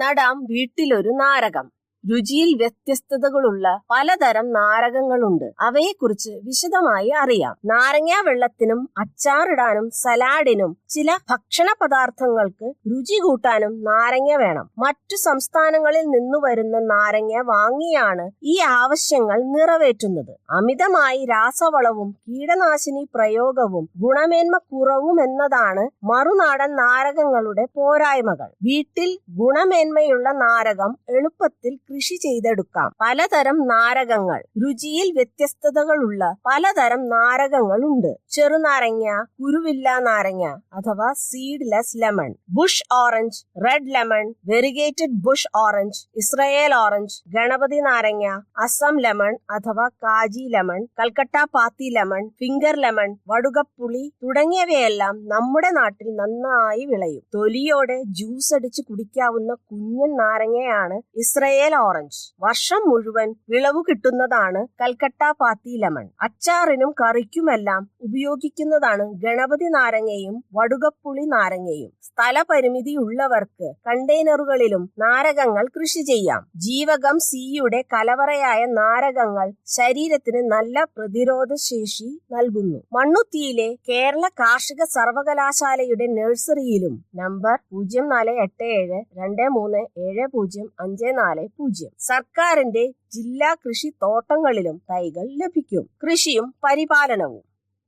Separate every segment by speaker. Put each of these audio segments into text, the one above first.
Speaker 1: നടാം വീട്ടിലൊരു നാരകം. രുചിയിൽ വ്യത്യസ്തതകളുള്ള പലതരം നാരകങ്ങളുണ്ട്. അവയെക്കുറിച്ച് വിശദമായി അറിയാം. നാരങ്ങ വെള്ളത്തിനും അച്ചാറിടാനും സലാഡിനും ചില ഭക്ഷണ പദാർത്ഥങ്ങൾക്ക് രുചി കൂട്ടാനും നാരങ്ങ വേണം. മറ്റു സംസ്ഥാനങ്ങളിൽ നിന്നു വരുന്ന നാരങ്ങ വാങ്ങിയാണ് ഈ ആവശ്യങ്ങൾ നിറവേറ്റുന്നത്. അമിതമായി രാസവളവും കീടനാശിനി പ്രയോഗവും ഗുണമേന്മ കുറവും എന്നതാണ് മറുനാടൻ നാരകങ്ങളുടെ പോരായ്മകൾ. വീട്ടിൽ ഗുണമേന്മയുള്ള നാരകം എളുപ്പത്തിൽ കൃഷി ചെയ്തെടുക്കാം. പലതരം നാരകങ്ങൾ. രുചിയിൽ വ്യത്യസ്തതകളുള്ള പലതരം നാരകങ്ങൾ ഉണ്ട് ചെറുനാരങ്ങ കുരുവില്ല നാരങ്ങ അഥവാ seedless lemon bush orange red lemon variegated bush orange Israel orange Ganapathi നാരങ്ങ അസം ലെമൺ അഥവാ കാജി ലെമൺ കൽക്കട്ട പാത്തി ലെമൺ ഫിംഗർ ലെമൺ വടുകപ്പുളി തുടങ്ങിയവയെല്ലാം നമ്മുടെ നാട്ടിൽ നന്നായി വിളയും. തൊലിയോടെ ജ്യൂസ് അടിച്ച് കുടിക്കാവുന്ന കുഞ്ഞൻ നാരങ്ങയാണ് ഇസ്രയേൽ ഓറഞ്ച്. വർഷം മുഴുവൻ വിളവ് കിട്ടുന്നതാണ് കൽക്കട്ട പാത്തി ലെമൺ. അച്ചാറിനും കറിക്കുമെല്ലാം ഉപയോഗിക്കുന്നതാണ് ഗണപതി നാരങ്ങയും വടുകപ്പുളി നാരങ്ങയും. സ്ഥലപരിമിതി ഉള്ളവർക്ക് കണ്ടെയ്നറുകളിലും നാരകങ്ങൾ കൃഷി ചെയ്യാം. ജീവകം സിയുടെ കലവറയായ നാരകങ്ങൾ ശരീരത്തിന് നല്ല പ്രതിരോധ ശേഷി നൽകുന്നു. മണ്ണുത്തിയിലെ കേരള കാർഷിക സർവകലാശാലയുടെ നഴ്സറിയിലും നമ്പർ പൂജ്യം നാല് എട്ട് ഏഴ് രണ്ട് മൂന്ന് ഏഴ് പൂജ്യം അഞ്ച് നാല് പൂജ്യം. സർക്കാരിന്റെ ജില്ലാ കൃഷി തോട്ടങ്ങളിലും തൈകൾ ലഭിക്കും. കൃഷിയും പരിപാലനവും.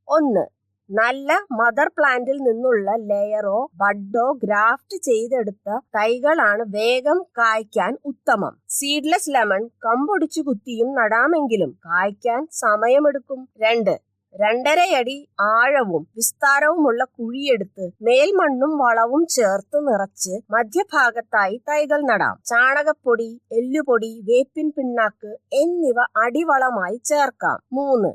Speaker 1: ഒന്ന് നല്ല മദർ പ്ലാന്റിൽ നിന്നുള്ള ലെയറോ ബഡോ ഗ്രാഫ്റ്റ് ചെയ്തെടുത്ത തൈകളാണ് വേഗം കായ്ക്കാൻ ഉത്തമം. സീഡ്ലെസ് ലെമൺ കമ്പൊടിച്ചു കുത്തിയും നടാമെങ്കിലും കായ്ക്കാൻ സമയമെടുക്കും. രണ്ട് രണ്ടരയടി ആഴവും വിസ്താരവുമുള്ള കുഴിയെടുത്ത് മേൽമണ്ണും വളവും ചേർത്ത് നിറച്ച് മധ്യഭാഗത്തായി തൈകൾ നടാം. ചാണകപ്പൊടി എല്ലുപൊടി വേപ്പിൻ പിണ്ണാക്ക് എന്നിവ അടിവളമായി ചേർക്കാം. മൂന്ന്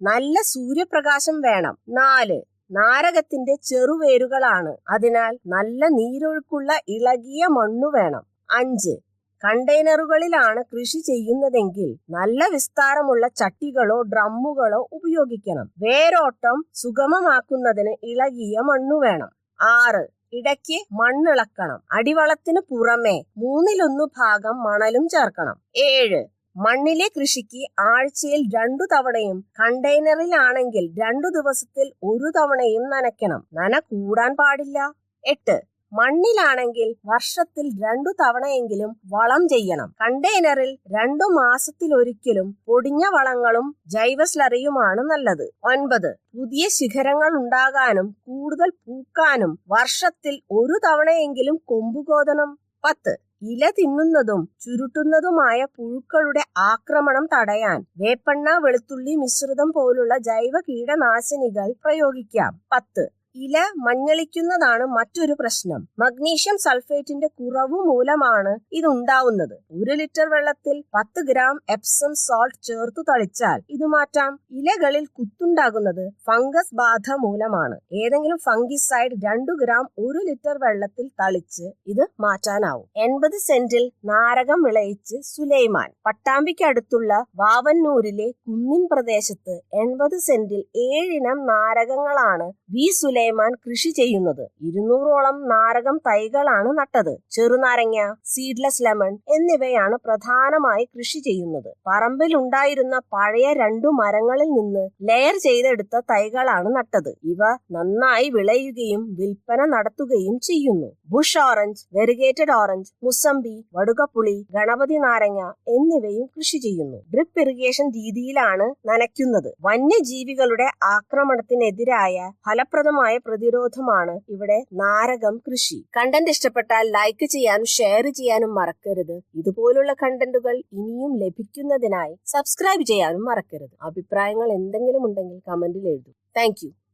Speaker 1: നല്ല സൂര്യപ്രകാശം വേണം. നാല് നാരകത്തിന്റെ ചെറുവേരുകളാണ്. അതിനാൽ നല്ല നീരൊഴുക്കുള്ള ഇളകിയ മണ്ണു വേണം. അഞ്ച് കണ്ടെയ്നറുകളിലാണ് കൃഷി ചെയ്യുന്നതെങ്കിൽ നല്ല വിസ്താരമുള്ള ചട്ടികളോ ഡ്രമ്മുകളോ ഉപയോഗിക്കണം. വേരോട്ടം സുഗമമാക്കുന്നതിന് ഇളകിയ മണ്ണു വേണം. ആറ് ഇടയ്ക്ക് മണ്ണിളക്കണം. അടിവളത്തിന് പുറമെ മൂന്നിലൊന്നു ഭാഗം മണലും ചേർക്കണം. ഏഴ് മണ്ണിലെ കൃഷിക്ക് ആഴ്ചയിൽ രണ്ടു തവണയും കണ്ടെയ്നറിലാണെങ്കിൽ രണ്ടു ദിവസത്തിൽ ഒരു തവണയും നനയ്ക്കണം. നന കൂടാൻ പാടില്ല. എട്ട് മണ്ണിലാണെങ്കിൽ വർഷത്തിൽ രണ്ടു തവണയെങ്കിലും വളം ചെയ്യണം. കണ്ടെയ്നറിൽ രണ്ടു മാസത്തിലൊരിക്കലും പൊടിഞ്ഞ വളങ്ങളും ജൈവ സ്ലറിയുമാണ് നല്ലത്. ഒൻപത്. പുതിയ ശിഖരങ്ങൾ ഉണ്ടാകാനും കൂടുതൽ പൂക്കാനും വർഷത്തിൽ ഒരു തവണയെങ്കിലും കൊമ്പുകോതണം പത്ത്. ഇല തിന്നുന്നതും ചുരുട്ടുന്നതുമായ പുഴുക്കളുടെ ആക്രമണം തടയാൻ വേപ്പെണ്ണ വെളുത്തുള്ളി മിശ്രിതം പോലുള്ള ജൈവ കീടനാശിനികൾ പ്രയോഗിക്കാം. പത്ത്. ഇല മഞ്ഞളിക്കുന്നതാണ് മറ്റൊരു പ്രശ്നം. മഗ്നീഷ്യം സൾഫേറ്റിന്റെ കുറവ് മൂലമാണ് ഇത് ഉണ്ടാവുന്നത് ഒരു ലിറ്റർ വെള്ളത്തിൽ പത്ത് ഗ്രാം എപ്സം സോൾട്ട് ചേർത്ത് തളിച്ചാൽ ഇത് മാറ്റാം. ഇലകളിൽ കുത്തുണ്ടാകുന്നത് ഫംഗസ് ബാധ മൂലമാണ്. ഏതെങ്കിലും ഫംഗിസൈഡ് രണ്ടു ഗ്രാം ഒരു ലിറ്റർ വെള്ളത്തിൽ തളിച്ച് ഇത് മാറ്റാനാവും. എൺപത് സെന്റിൽ നാരകം വിളയിച്ച് സുലൈമാൻ. പട്ടാമ്പിക്കടുത്തുള്ള വാവന്നൂരിലെ കുന്നിൻ പ്രദേശത്ത് എൺപത് സെന്റിൽ ഏഴിനം നാരകങ്ങളാണ് വി സുലൈമാൻ കൃഷി ചെയ്യുന്നത്. ഇരുന്നൂറോളം നാരകം തൈകളാണ് നട്ടത്. ചെറുനാരങ്ങ സീഡ്ലെസ് ലെമൺ എന്നിവയാണ് പ്രധാനമായി കൃഷി ചെയ്യുന്നത്. പറമ്പിൽ ഉണ്ടായിരുന്ന പഴയ രണ്ടു മരങ്ങളിൽ നിന്ന് ലെയർ ചെയ്തെടുത്ത തൈകളാണ് നട്ടത്. ഇവ നന്നായി വിളയുകയും വിൽപ്പന നടത്തുകയും ചെയ്യുന്നു. Bush orange variegated orange mosambi വടുകപ്പുളി Ganapathi നാരങ്ങ എന്നിവയും കൃഷി ചെയ്യുന്നു. ഡ്രിപ്പ് ഇറിഗേഷൻ രീതിയിലാണ് നനയ്ക്കുന്നത്. വന്യജീവികളുടെ ആക്രമണത്തിനെതിരായ ഫലപ്രദമായ പ്രതിരോധമാണ് ഇവിടെ നാരകം കൃഷി. കണ്ടന്റ് ഇഷ്ടപ്പെട്ടാൽ ലൈക്ക് ചെയ്യാനും ഷെയർ ചെയ്യാനും മറക്കരുത്. ഇതുപോലുള്ള കണ്ടന്റുകൾ ഇനിയും ലഭിക്കുന്നതിനായി സബ്സ്ക്രൈബ് ചെയ്യാനും മറക്കരുത്. അഭിപ്രായങ്ങൾ എന്തെങ്കിലും ഉണ്ടെങ്കിൽ കമന്റിൽ എഴുതും. താങ്ക്